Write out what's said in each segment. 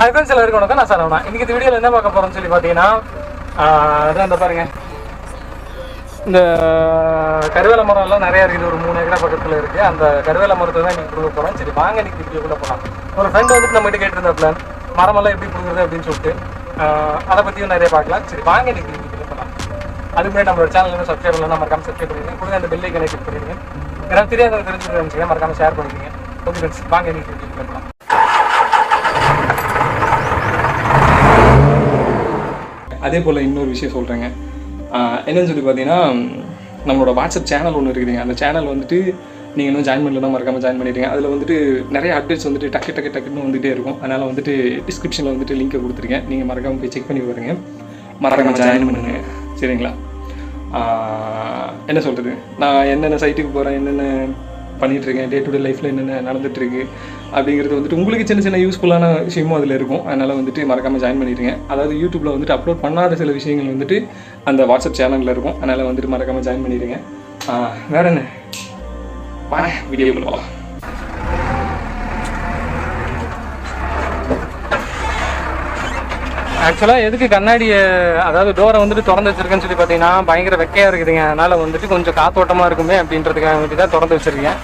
High சில எல்லாருக்கும் வணக்கம். நான் சரவணா. இன்னைக்கு இந்த வீடியோவில் என்ன பார்க்க போகிறோம்னு சொல்லி பார்த்தீங்கன்னா அதான் இந்த பாருங்க. இந்த கருவேல மரம் எல்லாம் இருக்குது. ஒரு மூணு ஏக்கரா பக்கத்தில் இருக்குது அந்த கருவேல மரத்தை தான் நீங்கள் கொடுக்க போகிறோம் சரி வாங்க இன்னைக்கு வீடியோக்குள்ள போகலாம். ஒரு ஃப்ரெண்ட் வந்துட்டு நம்ம கிட்ட கேட்டிருந்தாப்ல மரமெல்லாம் எப்படி கொடுக்குறது அப்படின்னு சொல்லிட்டு அதை பற்றியும் நிறைய பார்க்கலாம். சரி வாங்க இன்னைக்கு வீடியோக்குள்ள போகலாம். அதுக்கு முன்னாடி நம்மளோட சேனல் சப்ஸ்கிரைப் பண்ணலாம் மறக்காம சப்ஸ்கிரைப் பண்ணிடுங்க. கூட அந்த பெல்லை கனெக்ட் பண்ணிடுங்க. ஏன்னா தெரியாத தெரிஞ்சுட்டு மறக்காம ஷேர் பண்ணிடுங்க. ஓகே ஃப்ரெண்ட்ஸ் வாங்க இன்னைக்கு வீடியோக்குள்ள போகலாம். அதே போல் இன்னொரு விஷயம் சொல்கிறேங்க என்னன்னு சொல்லி பார்த்தீங்கன்னா நம்மளோட வாட்ஸ்அப் சேனல் ஒன்று இருக்குதுங்க அந்த சேனல் வந்துட்டு நீங்கள் இன்னும் ஜாயின் பண்ணலாம் மறக்காமல் ஜாயின் பண்ணிடுங்க. அதில் வந்துட்டு நிறைய அப்டேட்ஸ் வந்துட்டு டக்கு டக்கு டக்குன்னு வந்துட்டே இருக்கும். அதனால் வந்துட்டு டிஸ்கிரிப்ஷனில் வந்துட்டு லிங்கை கொடுத்துருக்கேன் நீங்கள் மறக்காமல் போய் செக் பண்ணி பாருங்க. மறக்காமல் ஜாயின் பண்ணுங்க. சரிங்களா? என்ன சொல்கிறது நான் என்னென்ன சைட்டுக்கு போகிறேன் என்னென்ன பண்ணிட்டு இருக்கேன் டே டு டே லைஃப்பில் என்னென்ன நடந்துட்டு இருக்கு அப்படிங்கிறது வந்துட்டு உங்களுக்கு சின்ன சின்ன யூஸ்ஃபுல்லான விஷயமும் அதில் இருக்கும். அதனால் வந்துட்டு மறக்காமல் ஜாயின் பண்ணிடுங்க அதாவது யூடியூப்பில் வந்துட்டு அப்லோட் பண்ணாத சில விஷயங்கள் வந்துட்டு அந்த வாட்ஸ்அப் சேனலில் இருக்கும். அதனால் வந்துட்டு மறக்காமல் ஜாயின் பண்ணிடுங்க வேறு வேற என்ன? வாங்க வீடியோ போகலாம் ஆக்சுவலாக எதுக்கு கண்ணாடியை அதாவது டோரை வந்துட்டு திறந்து வச்சிருக்கேன்னு சொல்லி பார்த்தீங்கன்னா பயங்கர வெக்கையாக இருக்குதுங்க. அதனால் வந்துட்டு கொஞ்சம் காத்தோட்டமாக இருக்குமே அப்படின்றதுக்காக வேண்டி தான் திறந்து வச்சுருக்கேன்.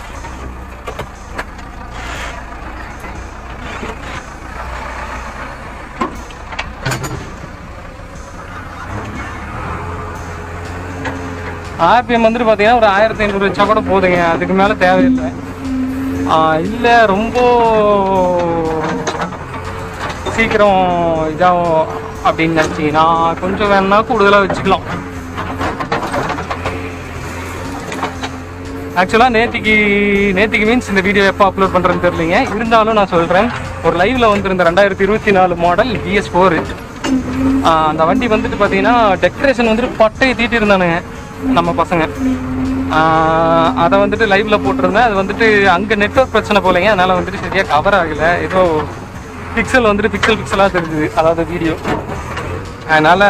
ஆர்பிஎம் வந்துட்டு பார்த்தீங்கன்னா ஒரு ஆயிரத்தி ஐநூறு வச்சா கூட போதுங்க. அதுக்கு மேலே தேவையில்லை. இல்லை ரொம்ப சீக்கிரம் இதாகும் அப்படின்னு நினச்சிங்கன்னா கொஞ்சம் வேணா கூடுதலாக வச்சுக்கலாம். ஆக்சுவலாக நேத்திக்கு நேத்திக்கு மீன்ஸ் இந்த வீடியோ எப்போ அப்லோட் பண்ணுறேன்னு தெரியலிங்க. இருந்தாலும் நான் சொல்கிறேன் ஒரு லைவில் வந்துருந்த ரெண்டாயிரத்தி இருபத்தி நாலு மாடல் பிஎஸ் ஃபோரு அந்த வண்டி வந்துட்டு பார்த்தீங்கன்னா டெக்கரேஷன் வந்துட்டு பட்டையை தீட்டிருந்தானுங்க நம்ம பசங்க. அதை வந்துட்டு லைவ்ல போட்டிருந்தேன். அது வந்துட்டு அங்கே நெட்ஒர்க் பிரச்சனை போலங்க. அதனால வந்துட்டு சரியாக கவர் ஆகலை. ஏதோ பிக்சல் வந்துட்டு பிக்சல் பிக்சலாக தெரிஞ்சுது. அதாவது வீடியோ அதனால்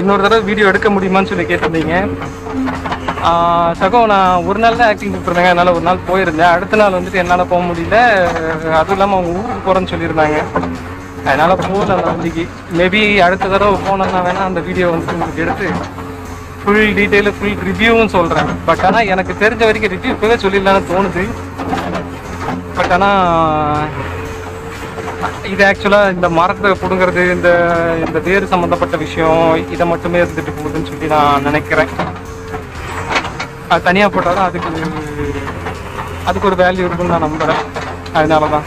இன்னொரு தடவை வீடியோ எடுக்க முடியுமான்னு சொல்லி கேட்டிருந்தீங்க. சகோ நான் ஒரு நாள் தான் ஆக்டிங் கொடுத்துருந்தேங்க. அதனால் ஒரு நாள் போயிருந்தேன். அடுத்த நாள் வந்துட்டு என்னால் போக முடியல. அதுவும் இல்லாமல் அவங்க ஊருக்கு போகிறேன்னு சொல்லியிருந்தாங்க. அதனால் போகல அந்த வண்டிக்கு. மேபி அடுத்த தடவை போனோம்னா வேணால் அந்த வீடியோ வந்து உங்களுக்கு எடுத்து ஃபுல் டீட்டெயிலு ஃபுல் ரிவ்யூவும் சொல்கிறேன் பட் ஆனால் எனக்கு தெரிஞ்ச வரைக்கும் ரிவ்யூ இப்போவே சொல்லிடலான்னு தோணுது. பட் ஆனால் இது ஆக்சுவலாக இந்த மரத்தை பிடுங்கிறது இந்த இந்த வேறு சம்மந்தப்பட்ட விஷயம் இதை மட்டுமே இருந்துட்டு போகுதுன்னு சொல்லி நான் நினைக்கிறேன். அது தனியாக போட்டால் தான் அதுக்கு அதுக்கு ஒரு வேல்யூ இருக்குன்னு நான் நம்புகிறேன் அதனால தான்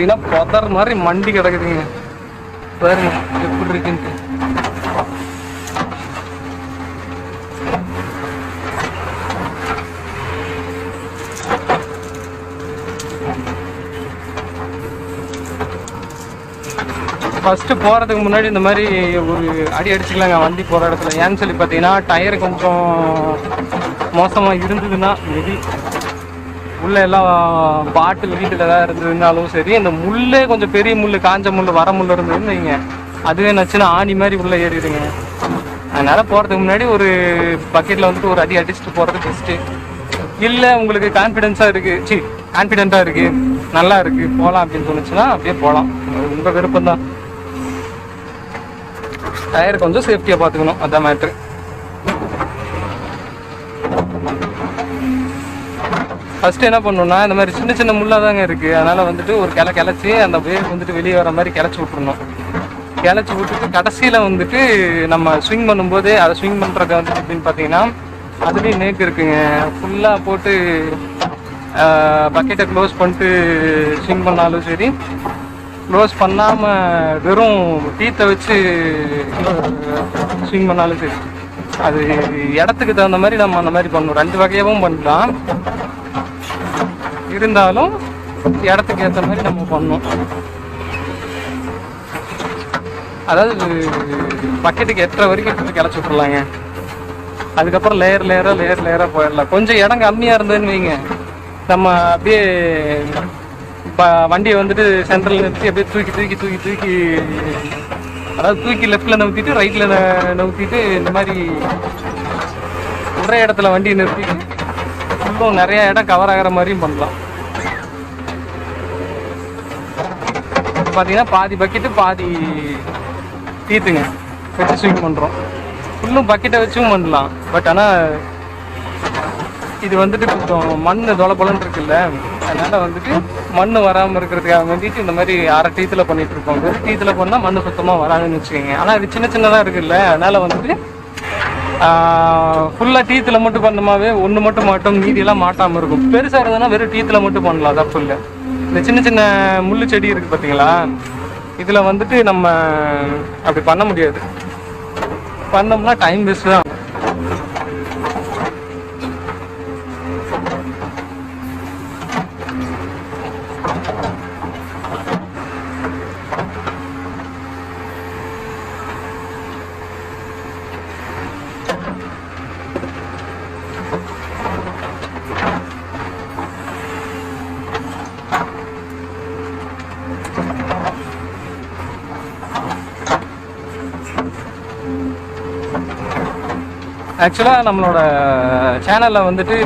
பார்த்தீங்கன்னா புதர் மாதிரி மண்டி கிடக்குதுங்க. பாருங்க எப்படி இருக்குன்ட்டு. ஃபஸ்ட்டு போறதுக்கு முன்னாடி இந்த மாதிரி ஒரு அடி அடிச்சுக்கலாங்க வண்டி போற இடத்துல. ஏன்னு சொல்லி பார்த்தீங்கன்னா டயர் கொஞ்சம் மோசமா இருந்ததுன்னா மேபி உள்ள எல்லாம் பாட்டில் வீட்டில் ஏதாவது இருந்ததுனாலும் சரி இந்த முள்ளே கொஞ்சம் பெரிய முள் காஞ்ச முள் வர முள் இருந்ததுன்னு வைங்க. அதுவே நச்சுன்னா ஆணி மாதிரி உள்ளே ஏறிடுங்க அதனால போகிறதுக்கு முன்னாடி ஒரு பக்கெட்டில் வந்துட்டு ஒரு அடி அடிச்சுட்டு போகிறது பெஸ்ட்டு இல்லை உங்களுக்கு கான்ஃபிடென்ஸாக இருக்கு. சி கான்ஃபிடென்ட்டாக இருக்கு. நல்லா இருக்கு. போகலாம் அப்படின்னு தோணுச்சுன்னா அப்படியே போகலாம் உங்கள் விருப்பம் தான் டயர் கொஞ்சம் சேஃப்டியாக பார்த்துக்கணும். அதான் மேட்ரு ஃபஸ்ட்டு என்ன பண்ணணும்னா இந்த மாதிரி சின்ன சின்ன முள்ளாக தாங்க இருக்குது அதனால் வந்துட்டு ஒரு கிளை கிளச்சி அந்த வேவ் வந்துட்டு வெளியே வர மாதிரி கிளச்சி விட்ருணும் கிளச்சி விட்டுட்டு கடைசியில் வந்துட்டு நம்ம ஸ்விங் பண்ணும்போது அதை ஸ்விங் பண்ணுறது வந்துட்டு எப்படின்னு பார்த்தீங்கன்னா அதுலேயும் நேக்கு இருக்குங்க. ஃபுல்லாக போட்டு பக்கெட்டை க்ளோஸ் பண்ணிட்டு ஸ்விங் பண்ணாலும் சரி க்ளோஸ் பண்ணாமல் வெறும் டீத்தை வச்சு ஸ்விங் பண்ணாலும் சரி அது இடத்துக்கு தகுந்த மாதிரி நம்ம அந்த மாதிரி பண்ணணும். ரெண்டு வகையாகவும் பண்ணலாம். இருந்தாலும் இடத்துக்கு ஏற்ற மாதிரி நம்ம பண்ணணும் அதாவது பக்கெட்டுக்கு எட்டரை வரைக்கும் போட்டு கிளச்சி விட்டுறலாங்க அதுக்கப்புறம் லேயர் லேயராக லேயர் லேயராக போயிடலாம் கொஞ்சம் இடம் கம்மியாக இருந்ததுன்னு வைங்க நம்ம அப்படியே வண்டியை வந்துட்டு சென்ட்ரல் நிறுத்தி அப்படியே தூக்கி தூக்கி தூக்கி தூக்கி அதாவது தூக்கி லெஃப்டில் நவுத்திட்டு ரைட்டில் நவுத்திட்டு இந்த மாதிரி ஒரே இடத்துல வண்டியை நிறுத்திட்டு இன்னும் நிறைய இடம் கவர் ஆகிற மாதிரியும் பண்ணலாம். பார்த்தீங்கன்னா பாதி பக்கெட்டு பாதி டீத்துங்க வச்சு ஸ்விம் பண்ணுறோம் ஃபுல்லும் பக்கெட்டை வச்சும் பண்ணலாம். பட் ஆனால் இது வந்துட்டு கொஞ்சம் மண் தொலைப்பலன்னு இருக்குல்ல அதனால வந்துட்டு மண் வராமல் இருக்கிறதுக்காக வேண்டிட்டு இந்த மாதிரி அரை டீத்தில் பண்ணிட்டு இருக்கோம் வெறும் டீத்தில் பண்ணால் மண் சுத்தமாக வராதுன்னு வச்சுக்கோங்க. ஆனால் இது சின்ன சின்னதாக இருக்குல்ல அதனால வந்துட்டு ஃபுல்லாக டீத்தில் மட்டும் பண்ணமாவே ஒன்று மட்டும் மாட்டோம் மீதியெல்லாம் மாட்டாமல் இருக்கும். பெருசாக இருந்ததுன்னா வெறும் டீத்தில் மட்டும் பண்ணலாம் தப்பு இல்லை இந்த சின்ன சின்ன முள்ளு செடி இருக்குது பார்த்தீங்களா இதில் வந்துட்டு நம்ம அப்படி பண்ண முடியாது. பண்ணோம்னா டைம் வேஸ்ட் தான். ஆக்சுவலாக நம்மளோட சேனலில் வந்துட்டு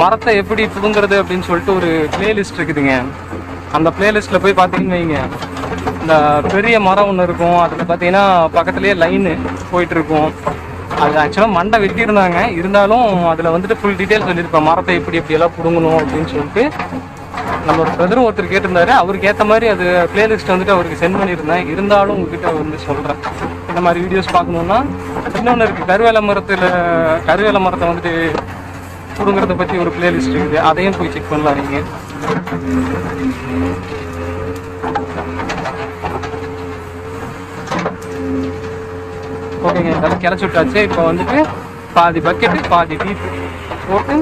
மரத்தை எப்படி புடுங்கிறது அப்படின்னு சொல்லிட்டு ஒரு பிளேலிஸ்ட் இருக்குதுங்க. அந்த பிளேலிஸ்ட்டில் போய் பார்த்தீங்கன்னு வைங்க. இந்த பெரிய மரம் ஒன்று இருக்கும். அதில் பார்த்தீங்கன்னா பக்கத்துலேயே லைனு போயிட்டுருக்கும். அது ஆக்சுவலாக மண்டை வெட்டியிருந்தாங்க. இருந்தாலும் அதில் வந்துட்டு ஃபுல் டீட்டெயில் சொல்லியிருப்பேன் மரத்தை எப்படி எப்படியெல்லாம் புடுங்கணும் பிடுங்கணும் அப்படின்னு சொல்லிட்டு. நம்மளோட பிரதரும் ஒருத்தர் கேட்டிருந்தாரு. அவருக்கு ஏற்ற மாதிரி அது பிளேலிஸ்ட் வந்துட்டு அவருக்கு சென்ட் பண்ணியிருந்தேன். இருந்தாலும் உங்ககிட்ட வந்து சொல்கிறேன் இந்த மாதிரி வீடியோஸ் பார்க்கணுன்னா இன்னொன்று இருக்குது கருவேல மரத்தில் கருவேல மரத்தை வந்துட்டு கொடுங்கிறத பற்றி ஒரு பிளேலிஸ்ட் இருக்குது. அதையும் போய் செக் பண்ணலாம் நீங்கள் ஓகேங்க இதெல்லாம் கிளச்சி விட்டாச்சு. இப்போ வந்துட்டு பாதி பக்கெட்டு பாதி டீப்பு போட்டு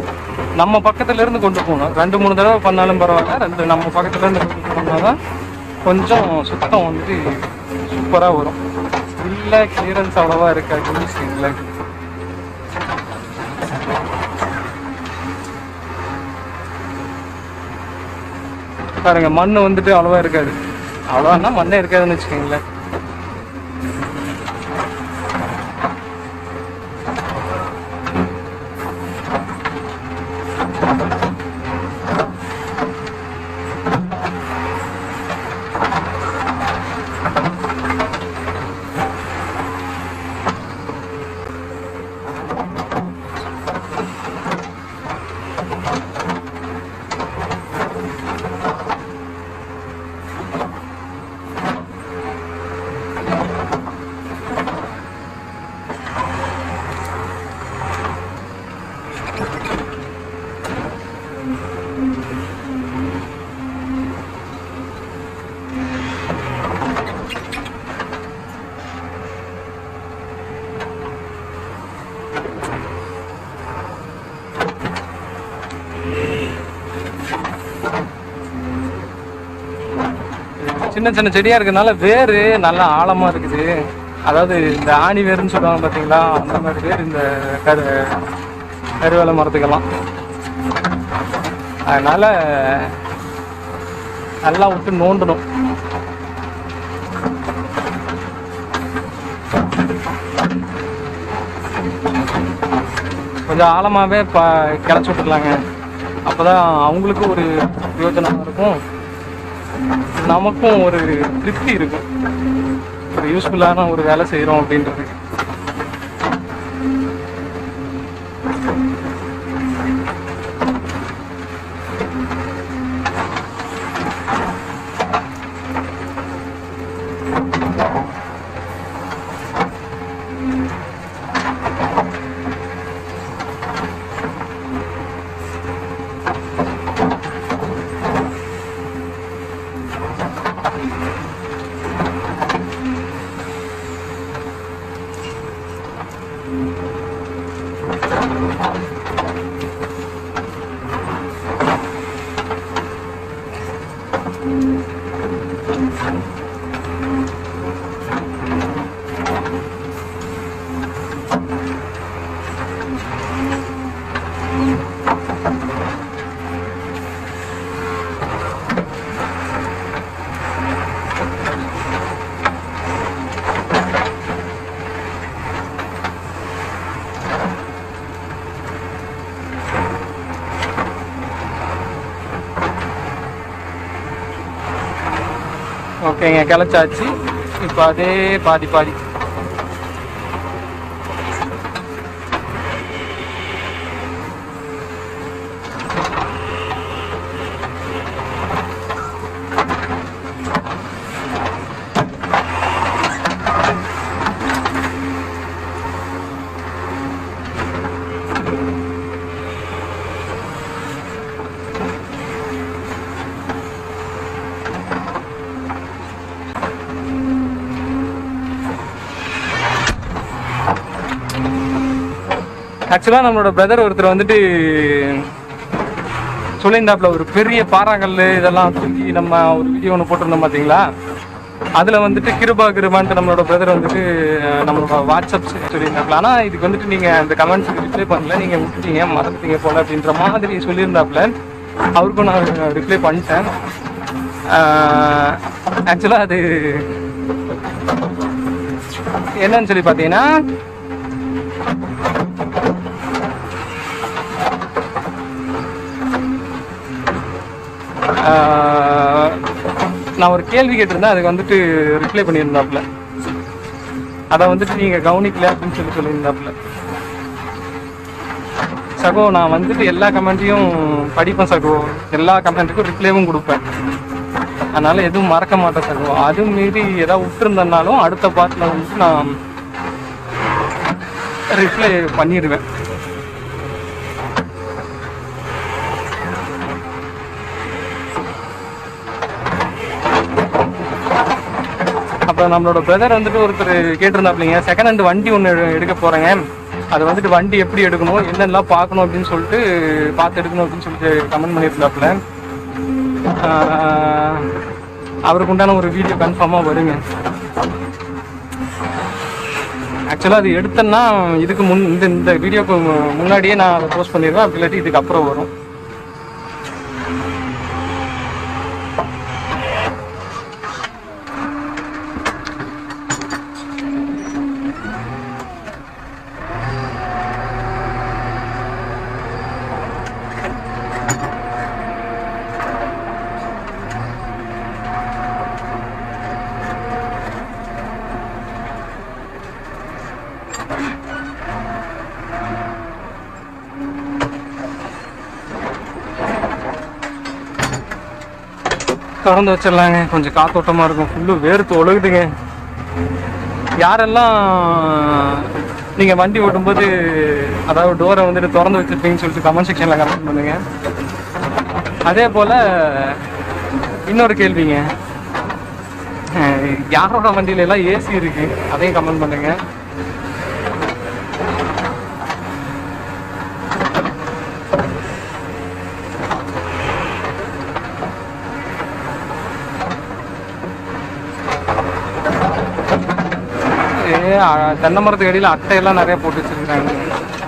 நம்ம பக்கத்துலேருந்து கொண்டு போகணும். ரெண்டு மூணு தடவை பண்ணாலும் பரவாயில்ல. ரெண்டு நம்ம பக்கத்துலேருந்து கொண்டு கொண்டு போனாதான் கொஞ்சம் சுத்தம் வந்துட்டு சூப்பராக வரும். இல்லை கிளியரன்ஸ் அவ்வளோவா இருக்காது விஷயங்கள பாருங்க மண் வந்துட்டு அவ்வளோவா இருக்காது. அவ்வளோன்னா மண்ணே இருக்காதுன்னு வச்சுக்கோங்களேன். சின்ன சின்ன செடியா இருக்கனால வேறு நல்லா ஆழமா இருக்குது. அதாவது இந்த ஆணி வேர்னு சொல்லுவாங்க பாத்தீங்களா? அந்த மாதிரி வேர் இந்த கரு கருவேல மரத்துக்கெல்லாம். அதனால நல்லா விட்டு நோண்டணும். கொஞ்சம் ஆழமாவே ப கிளச்சி விட்டுக்கலாங்க. அப்பதான் அவங்களுக்கும் ஒரு யோஜனமாக இருக்கும். நமக்கும் ஒரு திருப்தி இருக்கும் ஒரு யூஸ்ஃபுல்லான ஒரு வேலை செய்கிறோம் அப்படின்றது. ஓகேங்க கிளச்சாச்சு. இப்போ அதே பாதி பாதி. ஆக்சுவலாக நம்மளோட பிரதர் ஒருத்தர் வந்துட்டு சொல்லியிருந்தாப்புல ஒரு பெரிய பாறாங்கல் இதெல்லாம் தூக்கி நம்ம ஒரு வீடியோ ஒன்று போட்டிருந்தோம் பார்த்தீங்களா அதில் வந்துட்டு கிருபா கிருபான்ட்டு நம்மளோட பிரதர் வந்துட்டு நம்மளோட வாட்ஸ்அப் சொல்லியிருந்தாப்புல. ஆனால் இதுக்கு வந்துட்டு நீங்கள் அந்த கமெண்ட்ஸுக்கு ரிப்ளை பண்ணல. நீங்கள் விட்டுட்டீங்க மறந்துட்டீங்க போல அப்படின்ற மாதிரி சொல்லியிருந்தாப்புல. அவருக்கும் நான் ரிப்ளை பண்ணிட்டேன். ஆக்சுவலாக அது என்னன்னு சொல்லி பார்த்தீங்கன்னா நான் ஒரு கேள்வி கேட்டிருந்தேன் அதுக்கு வந்துட்டு ரிப்ளை பண்ணியிருந்தாப்புல. அதை வந்துட்டு நீங்கள் கவனிக்கல அப்படின்னு சொல்லி சொல்லியிருந்தாப்புல. சகோ நான் வந்துட்டு எல்லா கமெண்ட்டையும் படிப்பேன் சகோ. எல்லா கமெண்ட்டுக்கும் ரிப்ளைவும் கொடுப்பேன். அதனால் எதுவும் மறக்க மாட்டேன் சகோ. அது மீறி ஏதாவது விட்டுருந்தனாலும் அடுத்த பார்ட்டில் வந்துட்டு நான் ரிப்ளை பண்ணிடுவேன் அப்புறம் நம்மளோட பிரதர் வந்துட்டு ஒருத்தர் கேட்டிருந்தாப்லைங்க செகண்ட் ஹேண்ட் வண்டி ஒன்று எடுக்க போகிறேங்க அது வந்துட்டு வண்டி எப்படி எடுக்கணும் என்னெல்லாம் பார்க்கணும் அப்படின்னு சொல்லிட்டு பார்த்து எடுக்கணும் அப்படின்னு சொல்லிட்டு கமெண்ட் பண்ணியிருந்தாப்புல. அவருக்கு உண்டான ஒரு வீடியோ கன்ஃபார்மாக வருங்க. ஆக்சுவலாக அது எடுத்தேன்னா இதுக்கு முன் இந்த இந்த வீடியோக்கு முன்னாடியே நான் அதை போஸ்ட் பண்ணிடுவேன் அப்படி இல்லாட்டி இதுக்கு அப்புறம் வரும். திறந்து வச்சிடலாங்க. கொஞ்சம் காத்தோட்டமாக இருக்கும். ஃபுல்லு வேர்த்து ஒழுகுதுங்க. யாரெல்லாம் நீங்கள் வண்டி ஓட்டும்போது அதாவது டோரை வந்துட்டு திறந்து வச்சிருப்பீங்கன்னு சொல்லிட்டு கமெண்ட் செக்ஷனில் கமெண்ட் பண்ணுங்க. அதே போல் இன்னொரு கேள்விங்க. யாரோட வண்டியில எல்லாம் ஏசி இருக்குது அதையும் கமெண்ட் பண்ணுங்கள் தென்னை மரத்துக்கு அடியில் அட்டையெல்லாம் நிறைய போட்டு வச்சிருக்காங்க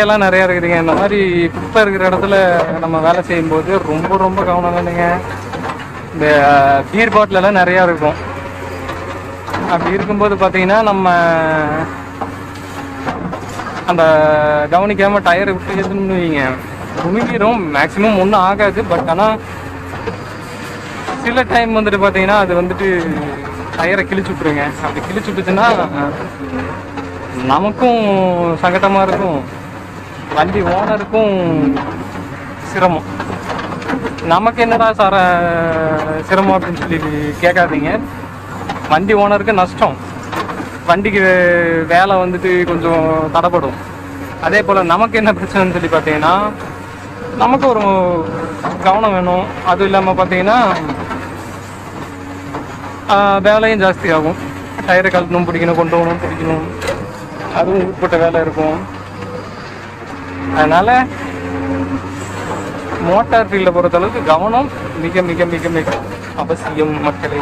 குப்பையெல்லாம் நிறைய இருக்குதுங்க. இந்த மாதிரி குப்பை இருக்கிற இடத்துல நம்ம வேலை செய்யும்போது ரொம்ப ரொம்ப கவனம் தானுங்க இந்த பீர் பாட்டிலெல்லாம் நிறையா இருக்கும். அப்படி இருக்கும்போது பார்த்தீங்கன்னா நம்ம அந்த கவனிக்காம டயரை விட்டு எதுன்னு வைங்க. முழுங்கிடும் மேக்ஸிமம் ஒன்றும் ஆகாது. பட் ஆனால் சில டைம் வந்துட்டு பார்த்தீங்கன்னா அது வந்துட்டு டயரை கிழிச்சு விட்ருங்க அப்படி கிழிச்சு விட்டுச்சுன்னா நமக்கும் சங்கடமாக இருக்கும். வண்டி ஓனருக்கும் சிரமம். நமக்கு என்னடா சார சிரமம் அப்படின்னு சொல்லி கேட்காதீங்க. வண்டி ஓனருக்கு நஷ்டம். வண்டிக்கு வேலை வந்துட்டு கொஞ்சம் தடைப்படும் அதே போல் நமக்கு என்ன பிரச்சனைன்னு சொல்லி பார்த்தீங்கன்னா நமக்கு ஒரு கவனம் வேணும். அதுவும் இல்லாமல் பார்த்தீங்கன்னா வேலையும் ஜாஸ்தி ஆகும் டயரை கழட்டணும் பிடிக்கணும் கொண்டு போகணும் பிடிக்கணும். அதுவும் உட்பட்ட வேலை இருக்கும். அதனால் மோட்டார் ஃபீல்டை பொறுத்தளவுக்கு கவனம் மிக மிக மிக மிக அவசியம் மக்களே.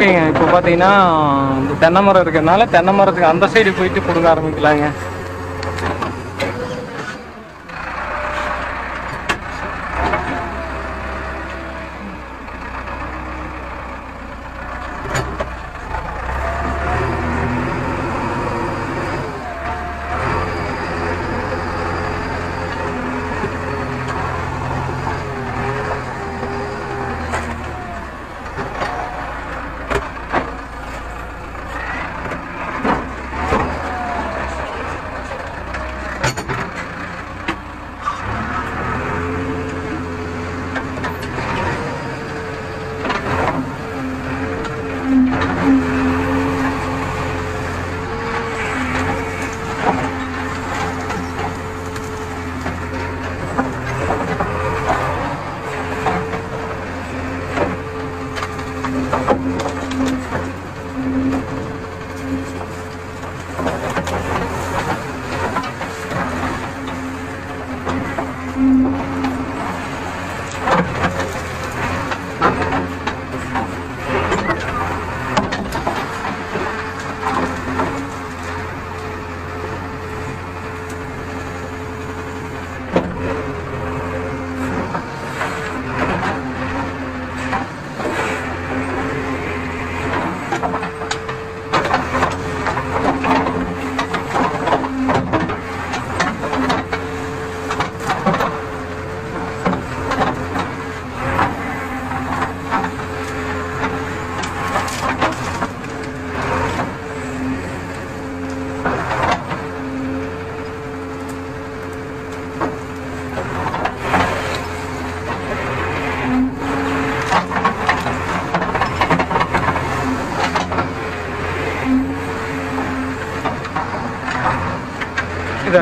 ஓகேங்க. இப்போ பார்த்தீங்கன்னா இந்த தென்னை மரம் இருக்கிறதுனால தென்னை மரத்துக்கு அந்த சைடு போயிட்டு கொடுக்க ஆரம்பிக்கலாங்க.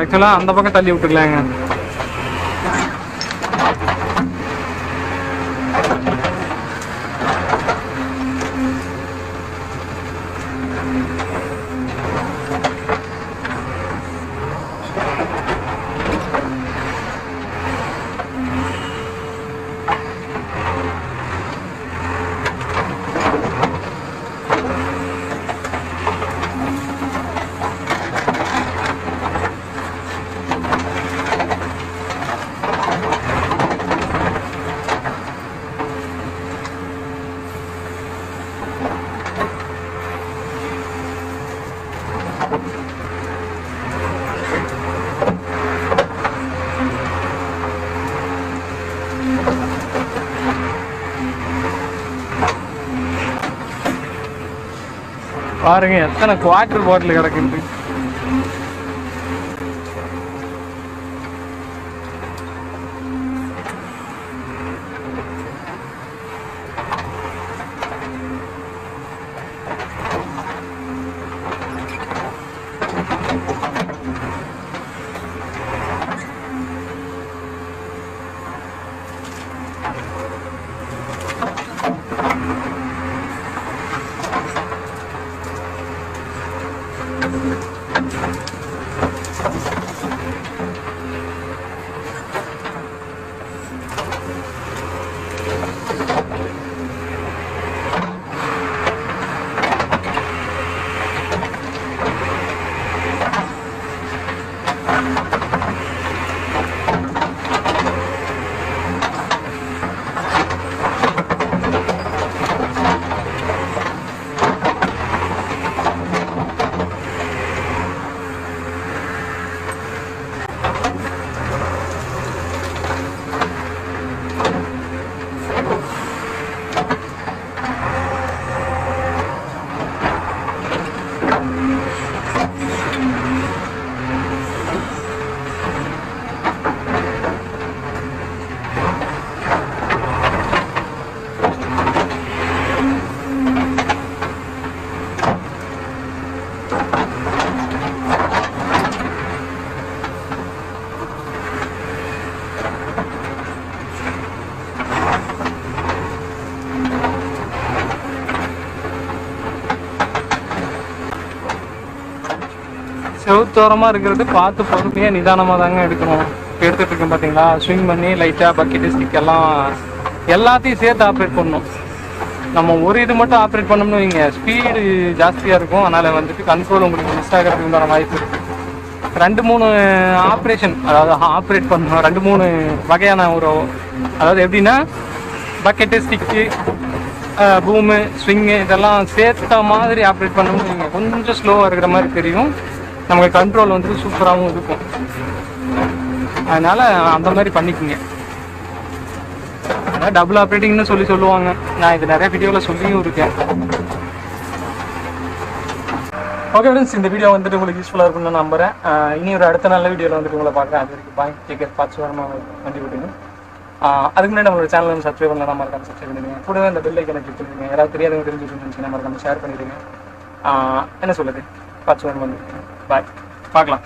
ஆக்சுவலாக அந்த பக்கம் தள்ளி விட்டுக்கலாங்க. பாருங்க எத்தனை குவார்டர் பாட்டில் கிடக்குது. செவுத்தோரமாக இருக்கிறது பார்த்து பொறுமையாக நிதானமாக தாங்க எடுக்கணும். இப்போ எடுத்துட்டு இருக்கேன் பார்த்தீங்களா ஸ்விங் பண்ணி லைட்டாக பக்கெட்டு ஸ்டிக் எல்லாம் எல்லாத்தையும் சேர்த்து ஆப்ரேட் பண்ணணும். நம்ம ஒரு இது மட்டும் ஆப்ரேட் பண்ணோம்னு வைங்க. ஸ்பீடு ஜாஸ்தியாக இருக்கும். அதனால் வந்துட்டு கண்ட்ரோல் உங்களுக்கு மிஸ் ஆகிறதுக்கு உண்டான வாய்ப்பு இருக்குது ரெண்டு மூணு ஆப்ரேஷன் அதாவது ஆப்ரேட் பண்ணணும். ரெண்டு மூணு வகையான ஒரு அதாவது எப்படின்னா பக்கெட்டு ஸ்டிக்கு பூமு ஸ்விங்கு இதெல்லாம் சேர்த்த மாதிரி ஆப்ரேட் பண்ணணும்னு நீங்கள் கொஞ்சம் ஸ்லோவாக இருக்கிற மாதிரி தெரியும். நமக்கு கண்ட்ரோல் வந்துட்டு சூப்பராகவும் இருக்கும். அதனால் அந்த மாதிரி பண்ணிக்கோங்க. அதான் டபுள் ஆப்ரேட்டிங்னு சொல்லி சொல்லுவாங்க. நான் இது நிறைய வீடியோவில் சொல்லியும் இருக்கேன். ஓகே ஃப்ரெண்ட்ஸ் இந்த வீடியோ வந்துட்டு உங்களுக்கு யூஸ்ஃபுல்லாக இருக்கும்னு நான் நம்புறேன். இனி ஒரு அடுத்த நல்ல வீடியோவில் வந்துட்டு உங்களை பார்க்குறேன் அது வரைக்கும் பாய் டிக்கெட் பார்த்து வரமாக வண்டி விட்டுங்க அதுக்கு முன்னாடி நம்மளோட சேனல் வந்து சப்ஸ்கிரைப் பண்ணலாம் மறக்காம சப்ஸ்கிரைப் பண்ணிடுங்க. கூடவே அந்த பெல் ஐக்கனை கிளிக் பண்ணிடுங்க. யாராவது தெரியாதவங்க தெரிஞ்சுக்கணும்னு நினச்சிங்கன்னா மறக்காம ஷேர் பண்ணிடுங்க. என்ன சொல்லுது பார்த்து வரணும் பாய். பார்க்கலாம்.